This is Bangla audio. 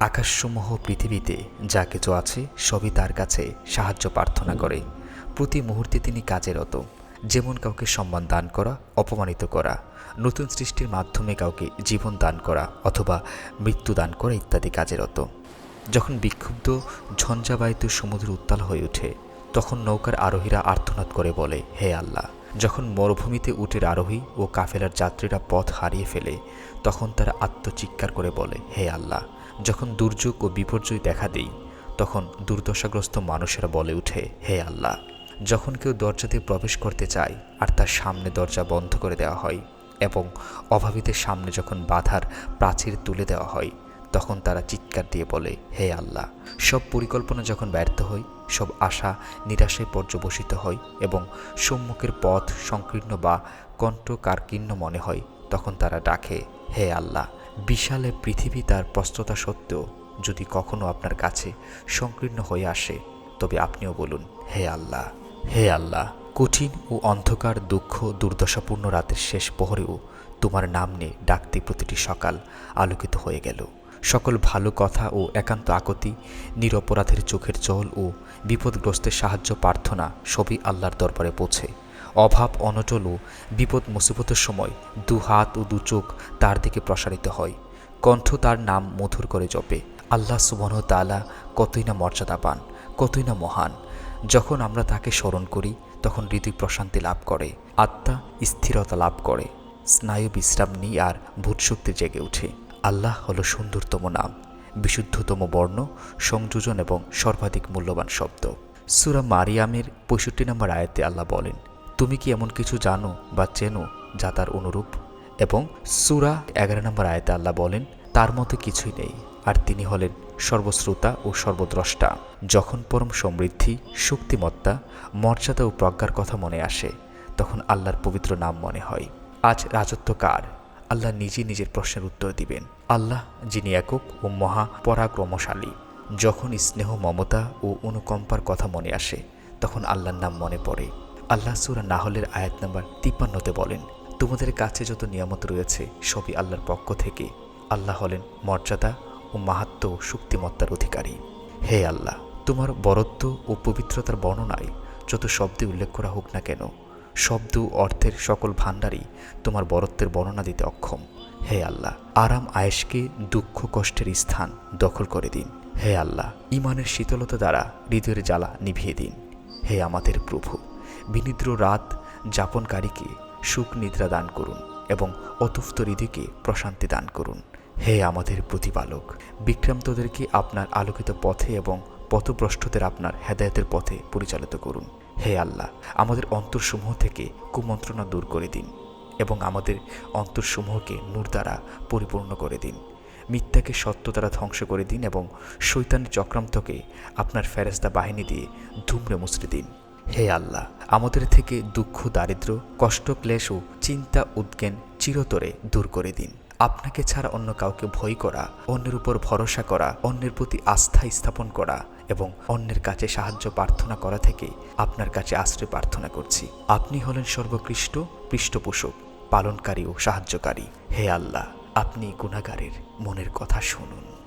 আকাশসমূহ পৃথিবীতে যা কিছু আছে, সবই তার কাছে সাহায্য প্রার্থনা করে। প্রতি মুহূর্তে তিনি কাজেরত যেমন কাউকে সম্মান দান করা, অপমানিত করা, নতুন সৃষ্টির মাধ্যমে কাউকে জীবন দান করা, অথবা মৃত্যু দান করা ইত্যাদি কাজেরত যখন বিক্ষুব্ধ ঝঞ্ঝাবায়িত সমুদ্র উত্তাল হয়ে ওঠে, তখন নৌকার আরোহীরা আর্তনাদ করে বলে, হে আল্লাহ! যখন মরুভূমিতে উটের আরোহী ও কাফেলার যাত্রীরা পথ হারিয়ে ফেলে, তখন তারা আত্মচিৎকার করে বলে, হে আল্লাহ! যখন দুর্যোগ ও বিপর্যয় দেখা দেই, তখন দুর্দশাগ্রস্ত মানুষেরা বলে উঠে হে আল্লাহ! যখন কেউ দরজা দিয়ে প্রবেশ করতে চায়, আর তার সামনে দরজা বন্ধ করে দেওয়া হয় এবং অভাবীদের সামনে যখন বাধার প্রাচীর তুলে দেওয়া হয়, তখন তারা চিৎকার দিয়ে বলে, হে আল্লাহ! সব পরিকল্পনা যখন ব্যর্থ হয় সব আশা নিরাশায় পর্যবসিত হয় এবং সম্মুখের পথ সংকীর্ণ বা কণ্ঠ কারকীর্ণ মনে হয়, তখন তারা ডাকে, হে আল্লাহ! বিশালে পৃথিবী তার প্রস্ততা সত্ত্বেও যদি কখনো আপনার কাছে সংকীর্ণ হয়ে আসে, তবে আপনিও বলুন, হে আল্লাহ হে আল্লাহ, কঠিন ও অন্ধকার, দুঃখ, দুর্দশাপূর্ণ রাতের শেষ প্রহরেও তোমার নাম নিয়ে ডাকতে প্রতিটি সকাল আলোকিত হয়ে গেল। সকল ভালো কথা ও একান্ত আকতি নিরপরাধের চোখের জল ও বিপদগ্রস্তের সাহায্য প্রার্থনা সবই আল্লাহর দরবারে পৌঁছে। অভাব অনটল ও বিপদ মুসিবতের সময় দু হাত ও দু চোখ তার দিকে প্রসারিত হয়। কণ্ঠ তার নাম মধুর করে জপে, আল্লাহ সুবহ তালা কতই না মর্যাদা পান কতই না মহান। যখন আমরা তাকে স্মরণ করি, তখন হৃদয় প্রশান্তি লাভ করে, আত্মা স্থিরতা লাভ করে। স্নায়ু বিশ্রাম নিয়ে আর ভূতশক্তি জেগে ওঠে। আল্লাহ হলো সুন্দরতম নাম, বিশুদ্ধতম বর্ণ, সংযোজন এবং সর্বাধিক মূল্যবান শব্দ। সুরা মারিয়ামের পঁয়ষট্টি নম্বর আয়াতে আল্লাহ বলেন তুমি কি এমন কিছু জানো বা চেনো যা তার অনুরূপ? এবং সুরা এগারো নম্বর আয়াতে আল্লাহ বলেন, তার মতো কিছুই নেই। আর তিনি হলেন সর্বশ্রোতা ও সর্বদ্রষ্টা। যখন পরম সমৃদ্ধি, শক্তিমত্তা, মর্যাদা ও প্রজ্ঞার কথা মনে আসে, তখন আল্লাহর পবিত্র নাম মনে হয়। আজ রাজত্ব কার? আল্লাহ নিজে নিজের প্রশ্নের উত্তর দিবেন। আল্লাহ, যিনি একক ও মহা পরাক্রমশালী। যখন স্নেহ, মমতা ও অনুকম্পার কথা মনে আসে, তখন আল্লাহর নাম মনে পড়ে। আল্লাহ সুরা নাহলের আয়াত নাম্বার তিপ্পান্নতে বলেন, তোমাদের কাছে যত নিয়ামত রয়েছে, সবই আল্লাহর পক্ষ থেকে। আল্লাহ হলেন মর্যাদা ও মাহাত্ম ও শক্তিমত্তার অধিকারী। হে আল্লাহ, তোমার বরত্ব ও পবিত্রতার বর্ণনায় যত শব্দে উল্লেখ করা হোক না কেন, শব্দ অর্থের সকল ভাণ্ডারই তোমার বরত্বের বর্ণনা দিতে অক্ষম। হে আল্লাহ, আরাম আয়েশকে দুঃখ কষ্টের স্থান দখল করে দিন। হে আল্লাহ ইমানের শীতলতা দ্বারা হৃদয়ের জ্বালা নিভিয়ে দিন। হে আমাদের প্রভু বিনিদ্র রাত যাপনকারীকে সুখ নিদ্রা দান করুন এবং অতুফত হৃদয়কে প্রশান্তি দান করুন। হে আমাদের প্রতিপালক বিক্রান্তদেরকে আপনার আলোকিত পথে এবং পথভ্রষ্টদের আপনার হেদায়তের পথে পরিচালিত করুন। হে আল্লাহ, আমাদের অন্তরসমূহ থেকে কুমন্ত্রণা দূর করে দিন এবং আমাদের অন্তরসমূহকে নূর দ্বারা পরিপূর্ণ করে দিন। মিথ্যাকে সত্য দ্বারা ধ্বংস করে দিন এবং শৈতানের চক্রান্তকে আপনার ফেরেস্তা বাহিনী দিয়ে ধুমড়ে মুচড়ে দিন। হে আল্লাহ, আমাদের থেকে দুঃখ, দারিদ্র, কষ্ট, ক্লেশ ও চিন্তা উদ্জ্ঞান চিরতরে দূর করে দিন। আপনাকে ছাড়া অন্য কাউকে ভয় করা, অন্যের উপর ভরসা করা, অন্যের প্রতি আস্থা স্থাপন করা এবং অন্যের কাছে সাহায্য প্রার্থনা করা থেকে আপনার কাছে আশ্রয় প্রার্থনা করছি। আপনি হলেন সর্বকৃষ্ট পৃষ্ঠপোষক, পালনকারী ও সাহায্যকারী। হে আল্লাহ, আপনি গুণাগারের মনের কথা শুনুন।